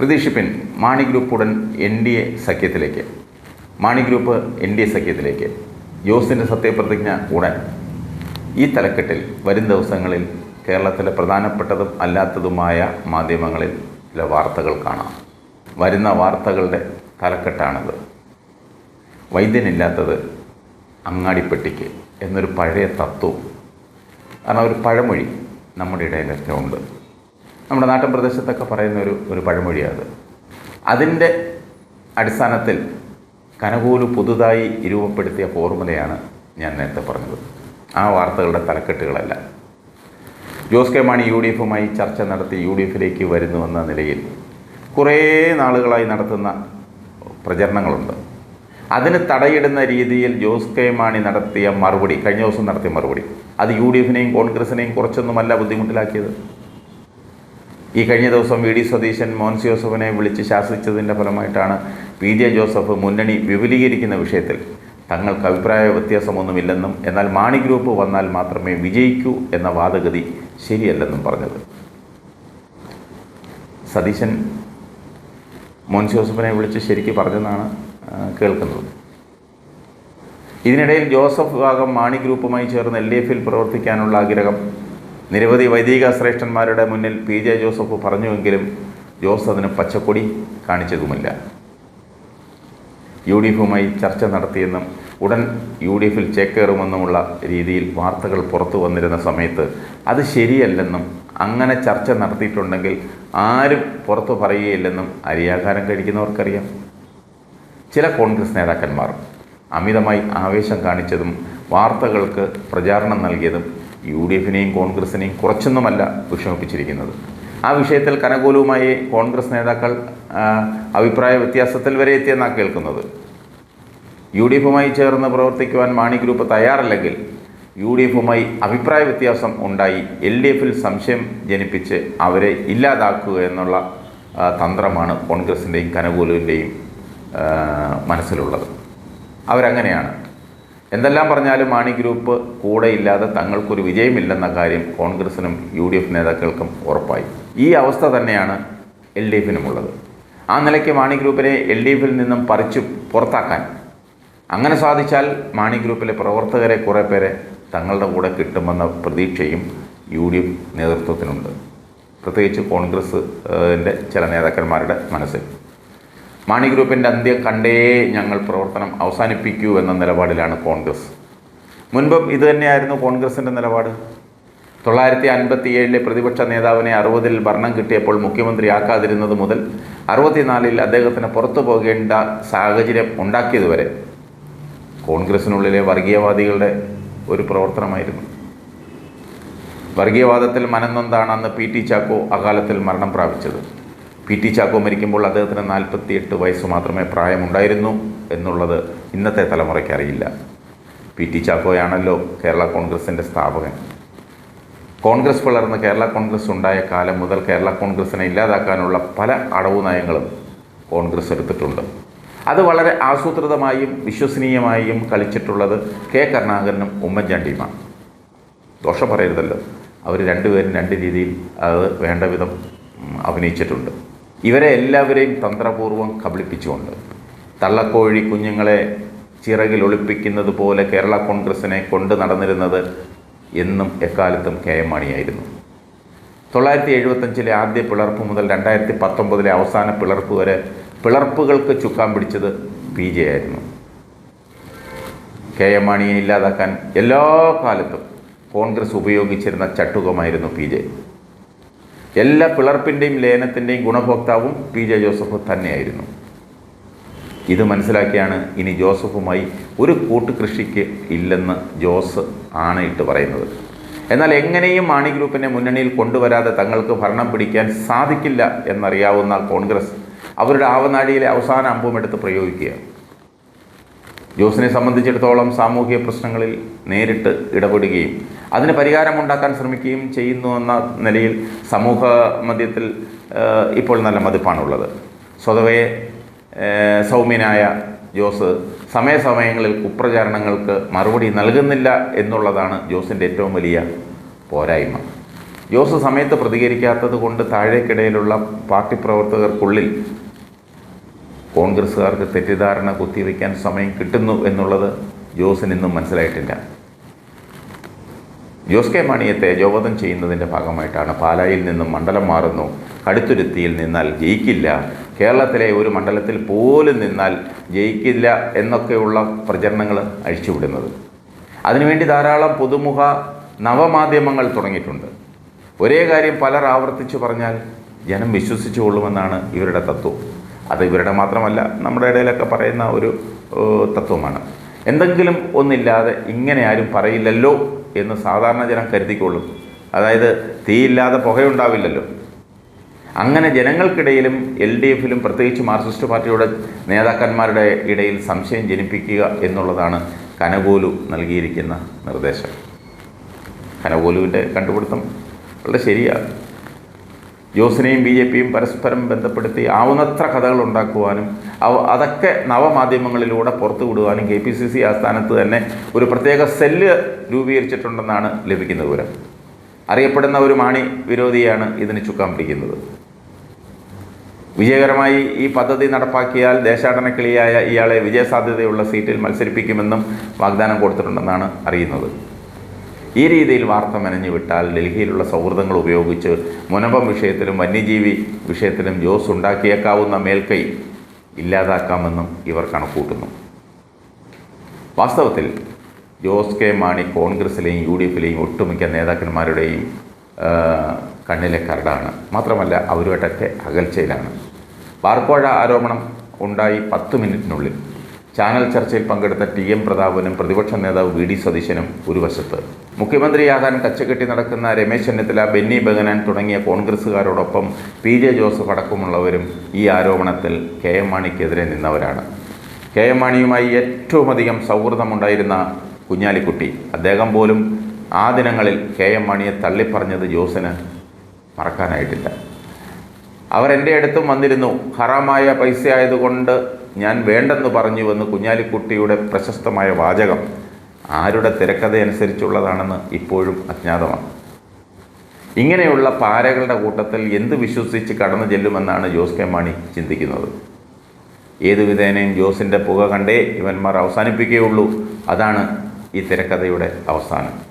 പ്രതീക്ഷിപ്പിൻ Mani group ഉടൻ N D A സഖ്യത്തിലേക്ക്. Mani group N D A സഖ്യത്തിലേക്ക്. ജോസിന്റെ സത്യപ്രതിജ്ഞ ഉടൻ. ഈ തലക്കെട്ടിൽ വരും ദിവസങ്ങളിൽ കേരളത്തിലെ പ്രധാനപ്പെട്ടതും അല്ലാത്തതുമായ മാധ്യമങ്ങളിൽ ചില വാർത്തകൾ കാണാം. വരുന്ന വാർത്തകളുടെ തലക്കെട്ടാണിത്. വൈദ്യനില്ലാത്തത് അങ്ങാടിപ്പെട്ടിക്ക് എന്നൊരു പഴയ തത്വം. കാരണം ഒരു പഴമൊഴി നമ്മുടെ ഇടയിലൊക്കെ ഉണ്ട്. നമ്മുടെ നാട്ടിൻ പ്രദേശത്തൊക്കെ പറയുന്ന ഒരു ഒരു പഴമൊഴിയാണ് അതിന്റെ അടിസ്ഥാനത്തിൽ കനകൂൽ പുതുതായി രൂപപ്പെടുത്തിയ ഫോർമുലയാണ് ഞാൻ നേരത്തെ പറഞ്ഞത്. ആ വാർത്തകളുടെ തലക്കെട്ടുകളല്ല. Jose K Mani U D എഫുമായി ചർച്ച നടത്തി യു ഡി എഫിലേക്ക് വരുന്നുവെന്ന നിലയിൽ കുറേ നാളുകളായി നടത്തുന്ന പ്രചരണങ്ങളുണ്ട്. അതിന് തടയിടുന്ന രീതിയിൽ ജോസ് കെ മാണി നടത്തിയ മറുപടി കഴിഞ്ഞ ദിവസം നടത്തിയ മറുപടി അത് യു ഡി എഫിനെയും കോൺഗ്രസിനെയും കുറച്ചൊന്നുമല്ല ബുദ്ധിമുട്ടിലാക്കിയത്. ഈ കഴിഞ്ഞ ദിവസം വി ഡി സതീശൻ മോൻസ് ജോസഫിനെ വിളിച്ച് ശാസിച്ചതിന്റെ ഫലമായിട്ടാണ് പി ജെ ജോസഫ് മുന്നണി വിപുലീകരിക്കുന്ന വിഷയത്തിൽ. തങ്ങൾക്ക് അഭിപ്രായ വ്യത്യാസമൊന്നുമില്ലെന്നും എന്നാൽ മാണി ഗ്രൂപ്പ് വന്നാൽ മാത്രമേ വിജയിക്കൂ എന്ന വാദഗതി ശരിയല്ലെന്നും പറഞ്ഞത്. സതീശൻ മോൻസ് ജോസഫിനെ വിളിച്ച് ശരിക്ക് പറഞ്ഞെന്നാണ് കേൾക്കുന്നത്. ഇതിനിടയിൽ ജോസഫ് വിഭാഗം മാണി ഗ്രൂപ്പുമായി ചേർന്ന് എൽ ഡി എഫിൽ പ്രവർത്തിക്കാനുള്ള ആഗ്രഹം നിരവധി വൈദിക ശ്രേഷ്ഠന്മാരുടെ മുന്നിൽ പി ജെ ജോസഫ് പറഞ്ഞുവെങ്കിലും ജോസ് അതിന് പച്ചക്കൊടി കാണിച്ചതുമില്ല. യു ഡി എഫുമായി ചർച്ച നടത്തിയെന്നും ഉടൻ യു ഡി എഫിൽ ചേക്കേറുമെന്നുമുള്ള രീതിയിൽ വാർത്തകൾ പുറത്തു വന്നിരുന്ന സമയത്ത് അത് ശരിയല്ലെന്നും അങ്ങനെ ചർച്ച നടത്തിയിട്ടുണ്ടെങ്കിൽ ആരും പുറത്തു പറയുകയില്ലെന്നും അരിയാഹാരം കഴിക്കുന്നവർക്കറിയാം. ചില കോൺഗ്രസ് നേതാക്കന്മാർ അമിതമായി ആവേശം കാണിച്ചതും വാർത്തകൾക്ക് പ്രചാരണം നൽകിയതും യു ഡി എഫിനെയും കോൺഗ്രസിനെയും കുറച്ചൊന്നുമല്ല വിഷമിപ്പിച്ചിരിക്കുന്നത്. ആ വിഷയത്തിൽ കനകൂലവുമായി കോൺഗ്രസ് നേതാക്കൾ അഭിപ്രായ വ്യത്യാസത്തിൽ വരെ എത്തിയെന്നാണ് കേൾക്കുന്നത്. യു ഡി എഫുമായി ചേർന്ന് പ്രവർത്തിക്കുവാൻ മാണി ഗ്രൂപ്പ് തയ്യാറല്ലെങ്കിൽ യു ഡി എഫുമായി അഭിപ്രായ വ്യത്യാസം ഉണ്ടായി എൽ ഡി എഫിൽ സംശയം ജനിപ്പിച്ച് അവരെ ഇല്ലാതാക്കുക എന്നുള്ള തന്ത്രമാണ് കോൺഗ്രസിന്റെയും കനകൂലുവിന്റെയും മനസ്സിലുള്ളത്. അവരങ്ങനെയാണ്. എന്തെല്ലാം പറഞ്ഞാലും മാണി ഗ്രൂപ്പ് കൂടെയില്ലാതെ തങ്ങൾക്കൊരു വിജയമില്ലെന്ന കാര്യം കോൺഗ്രസിനും യു ഡി എഫ് നേതാക്കൾക്കും ഉറപ്പായി. ഈ അവസ്ഥ തന്നെയാണ് എൽ ഡി എഫിനുമുള്ളത് ആ നിലയ്ക്ക് മാണി ഗ്രൂപ്പിനെ എൽ ഡി എഫിൽ നിന്നും പറിച്ചു പുറത്താക്കാൻ. അങ്ങനെ സാധിച്ചാൽ മാണി ഗ്രൂപ്പിലെ പ്രവർത്തകരെ കുറേ പേരെ തങ്ങളുടെ കൂടെ കിട്ടുമെന്ന പ്രതീക്ഷയും യു ഡി എഫ് നേതൃത്വത്തിനുണ്ട്. പ്രത്യേകിച്ച് കോൺഗ്രസ് ചില നേതാക്കന്മാരുടെ മനസ്സിൽ. മാണി ഗ്രൂപ്പിന്റെ അന്ത്യം കണ്ടേ ഞങ്ങൾ പ്രവർത്തനം അവസാനിപ്പിക്കൂ എന്ന നിലപാടിലാണ് കോൺഗ്രസ്. മുൻപും ഇത് തന്നെയായിരുന്നു കോൺഗ്രസിന്റെ നിലപാട്. തൊള്ളായിരത്തി അൻപത്തി ഏഴിലെ പ്രതിപക്ഷ നേതാവിനെ അറുപതിൽ ഭരണം കിട്ടിയപ്പോൾ മുഖ്യമന്ത്രി ആക്കാതിരുന്നത് മുതൽ അറുപത്തിനാലിൽ അദ്ദേഹത്തിന് പുറത്തു പോകേണ്ട സാഹചര്യം ഉണ്ടാക്കിയതുവരെ കോൺഗ്രസിനുള്ളിലെ വർഗീയവാദികളുടെ ഒരു പ്രവർത്തനമായിരുന്നു. വർഗീയവാദത്തിൽ മനന്നൊന്താണ് അന്ന് പി ടി ചാക്കോ അകാലത്തിൽ മരണം പ്രാപിച്ചത്. പി ടി ചാക്കോ മരിക്കുമ്പോൾ അദ്ദേഹത്തിന് നാൽപ്പത്തി എട്ട് വയസ്സ് മാത്രമേ പ്രായമുണ്ടായിരുന്നു എന്നുള്ളത് ഇന്നത്തെ തലമുറയ്ക്ക് അറിയില്ല. പി ടി ചാക്കോയാണല്ലോ കേരള കോൺഗ്രസിന്റെ സ്ഥാപകൻ. കോൺഗ്രസ് വളർന്ന് കേരള കോൺഗ്രസ് ഉണ്ടായ കാലം മുതൽ കേരള കോൺഗ്രസിനെ ഇല്ലാതാക്കാനുള്ള പല അടവു നയങ്ങളും കോൺഗ്രസ് എടുത്തിട്ടുണ്ട്. അത് വളരെ ആസൂത്രിതമായും വിശ്വസനീയമായും കളിച്ചിട്ടുള്ളത് കെ കരുണാകരനും ഉമ്മൻചാണ്ടിയുമാണ്. ദോഷം പറയരുതല്ലോ. അവർ രണ്ടുപേരും രണ്ട് രീതിയിൽ അത് വേണ്ട വിധം അഭിനയിച്ചിട്ടുണ്ട്. ഇവരെ എല്ലാവരെയും തന്ത്രപൂർവം കബളിപ്പിച്ചുകൊണ്ട് തള്ളക്കോഴി കുഞ്ഞുങ്ങളെ ചിറകിൽ ഒളിപ്പിക്കുന്നത് പോലെ കേരള കോൺഗ്രസിനെ കൊണ്ട് നടന്നിരുന്നത് എന്നും എക്കാലത്തും കെ എം മാണിയായിരുന്നു തൊള്ളായിരത്തി എഴുപത്തഞ്ചിലെ ആദ്യ പിളർപ്പ് മുതൽ രണ്ടായിരത്തി പത്തൊമ്പതിലെ അവസാന പിളർപ്പ് വരെ പിളർപ്പുകൾക്ക് ചുക്കാൻ പിടിച്ചത് പി ജെ ആയിരുന്നു. കെ എം മാണിയെ ഇല്ലാതാക്കാൻ എല്ലാ കാലത്തും കോൺഗ്രസ് ഉപയോഗിച്ചിരുന്ന ചട്ടുകമായിരുന്നു പി ജെ. എല്ലാ പിളർപ്പിന്റെയും ലയനത്തിന്റെയും ഗുണഭോക്താവും പി ജെ ജോസഫ് തന്നെയായിരുന്നു. ഇത് മനസ്സിലാക്കിയാണ് ഇനി ജോസഫുമായി ഒരു കൂട്ടുകൃഷിക്ക് ഇല്ലെന്ന് ജോസ് ആണയിട്ട് പറയുന്നത്. എന്നാൽ എങ്ങനെയും മാണി ഗ്രൂപ്പിനെ മുന്നണിയിൽ കൊണ്ടുവരാതെ തങ്ങൾക്ക് ഭരണം പിടിക്കാൻ സാധിക്കില്ല എന്നറിയാവുന്ന കോൺഗ്രസ് അവരുടെ ആവനാഴിയിലെ അവസാന അമ്പുമെടുത്ത് പ്രയോഗിക്കുക ജോസിനെ സംബന്ധിച്ചിടത്തോളം സാമൂഹിക പ്രശ്നങ്ങളിൽ നേരിട്ട് ഇടപെടുകയും അതിന് പരിഹാരമുണ്ടാക്കാൻ ശ്രമിക്കുകയും ചെയ്യുന്നു എന്ന നിലയിൽ സമൂഹ മധ്യത്തിൽ ഇപ്പോൾ നല്ല മതിപ്പാണുള്ളത്. സ്വതവേ സൗമ്യനായ ജോസ് സമയസമയങ്ങളിൽ കുപ്രചാരണങ്ങൾക്ക് മറുപടി നൽകുന്നില്ല എന്നുള്ളതാണ് ജോസിന്റെ ഏറ്റവും വലിയ പോരായ്മ. ജോസ് സമയത്ത് പ്രതികരിക്കാത്തത് കൊണ്ട് താഴേക്കിടയിലുള്ള പാർട്ടി പ്രവർത്തകർക്കുള്ളിൽ കോൺഗ്രസ്സുകാർക്ക് തെറ്റിദ്ധാരണ കുത്തിവെക്കാൻ സമയം കിട്ടുന്നു എന്നുള്ളത് ജോസിന് ഇന്നും മനസ്സിലായിട്ടില്ല. ജോസ് കെ മാണിയെ തേജോവധം ചെയ്യുന്നതിന്റെ ഭാഗമായിട്ടാണ് പാലായിൽ നിന്നും മണ്ഡലം മാറുന്നു. കടുത്തുരുത്തിയിൽ നിന്നാൽ ജയിക്കില്ല. കേരളത്തിലെ ഒരു മണ്ഡലത്തിൽ പോലും നിന്നാൽ ജയിക്കില്ല എന്നൊക്കെയുള്ള പ്രചരണങ്ങൾ അഴിച്ചുവിടുന്നത്. അതിനുവേണ്ടി ധാരാളം പുതുമുഖ നവമാധ്യമങ്ങൾ തുടങ്ങിയിട്ടുണ്ട്. ഒരേ കാര്യം പലർ ആവർത്തിച്ചു പറഞ്ഞാൽ ജനം വിശ്വസിച്ചു കൊള്ളുമെന്നാണ് ഇവരുടെ തത്വം. അത് ഇവരുടെ മാത്രമല്ല നമ്മുടെ ഇടയിലൊക്കെ പറയുന്ന ഒരു തത്വമാണ്. എന്തെങ്കിലും ഒന്നില്ലാതെ ഇങ്ങനെ ആരും പറയില്ലല്ലോ എന്ന് സാധാരണ ജനം കരുതിക്കൊള്ളും. അതായത് തീയില്ലാതെ പുകയുണ്ടാവില്ലല്ലോ. അങ്ങനെ ജനങ്ങൾക്കിടയിലും എൽ ഡി എഫിലും പ്രത്യേകിച്ച് മാർക്സിസ്റ്റ് പാർട്ടിയുടെ നേതാക്കന്മാരുടെ ഇടയിൽ സംശയം ജനിപ്പിക്കുക എന്നുള്ളതാണ് കനകോലു നൽകിയിരിക്കുന്ന നിർദ്ദേശം. കനകോലുവിന്റെ കണ്ടുപിടുത്തം വളരെ ശരിയാണ്. ജോസിനെയും ബി ജെ പിയും പരസ്പരം ബന്ധപ്പെടുത്തി ആവുന്നത്ര കഥകൾ ഉണ്ടാക്കുവാനും അവ അതൊക്കെ നവമാധ്യമങ്ങളിലൂടെ പുറത്തു വിടുവാനും കെ പി സി സി ആസ്ഥാനത്ത് തന്നെ ഒരു പ്രത്യേക സെല്ല് രൂപീകരിച്ചിട്ടുണ്ടെന്നാണ് ലഭിക്കുന്ന വിവരം. അറിയപ്പെടുന്ന ഒരു മാണി വിരോധിയാണ് ഇതിന് ചുക്കാൻ പിടിക്കുന്നത്. വിജയകരമായി ഈ പദ്ധതി നടപ്പാക്കിയാൽ ദേശാടന ദേശാടനക്കിളിയായ ഇയാളെ വിജയസാധ്യതയുള്ള സീറ്റിൽ മത്സരിപ്പിക്കുമെന്നും വാഗ്ദാനം കൊടുത്തിട്ടുണ്ടെന്നാണ് അറിയുന്നത്. ഈ രീതിയിൽ വാർത്ത മെനഞ്ഞു വിട്ടാൽ ഡൽഹിയിലുള്ള സൗഹൃദങ്ങൾ ഉപയോഗിച്ച് മുനമ്പം വിഷയത്തിലും വന്യജീവി വിഷയത്തിലും ജോസ് ഉണ്ടാക്കിയേക്കാവുന്ന മേൽക്കൈ ഇല്ലാതാക്കാമെന്നും ഇവർ കണക്കൂട്ടുന്നു വാസ്തവത്തിൽ ജോസ് കെ മാണി കോൺഗ്രസിലെയും യു ഡി എഫിലെയും ഒട്ടുമിക്ക നേതാക്കന്മാരുടെയും കണ്ണിലെ കരടാണ്. മാത്രമല്ല അവരുമായിട്ടൊക്കെ അകൽച്ചയിലാണ്. ബാർക്കോഴ ആരോപണം ഉണ്ടായി പത്ത് മിനിറ്റിനുള്ളിൽ. ചാനൽ ചർച്ചയിൽ പങ്കെടുത്ത ടി എം പ്രതാപനും പ്രതിപക്ഷ നേതാവ് വി ഡി സതീശനും ഒരു വശത്ത്. മുഖ്യമന്ത്രിയാകാൻ കച്ചകെട്ടി നടക്കുന്ന രമേശ് ചെന്നിത്തല ബെന്നി ബഗനാൻ തുടങ്ങിയ കോൺഗ്രസ്സുകാരോടൊപ്പം പി ജെ ജോസഫ് അടക്കമുള്ളവരും ഈ ആരോപണത്തിൽ കെ എം മാണിക്കെതിരെ നിന്നവരാണ്. കെ എം മാണിയുമായി ഏറ്റവും അധികം സൗഹൃദമുണ്ടായിരുന്ന കുഞ്ഞാലിക്കുട്ടി. അദ്ദേഹം പോലും ആ ദിനങ്ങളിൽ കെ എം മണിയെ തള്ളിപ്പറഞ്ഞത് ജോസിന് മറക്കാനായിട്ടില്ല. അവരെന്റെ അടുത്തും വന്നിരുന്നു. ഹറാമായ പൈസ ആയതുകൊണ്ട് ഞാൻ വേണ്ടെന്ന് പറഞ്ഞുവെന്ന് കുഞ്ഞാലിക്കുട്ടിയുടെ പ്രശസ്തമായ വാചകം ആരുടെ തിരക്കഥയനുസരിച്ചുള്ളതാണെന്ന് ഇപ്പോഴും അജ്ഞാതമാണ്. ഇങ്ങനെയുള്ള പാരകളുടെ കൂട്ടത്തിൽ എന്ത് വിശ്വസിച്ച് കടന്നു ചെല്ലുമെന്നാണ് ജോസ് കെ മാണി ചിന്തിക്കുന്നത്. ഏതു വിധേനയും ജോസിന്റെ പുക കണ്ടേ ഇവന്മാർ അവസാനിപ്പിക്കുകയുള്ളൂ. അതാണ് ഈ തിരക്കഥയുടെ അവസാനം.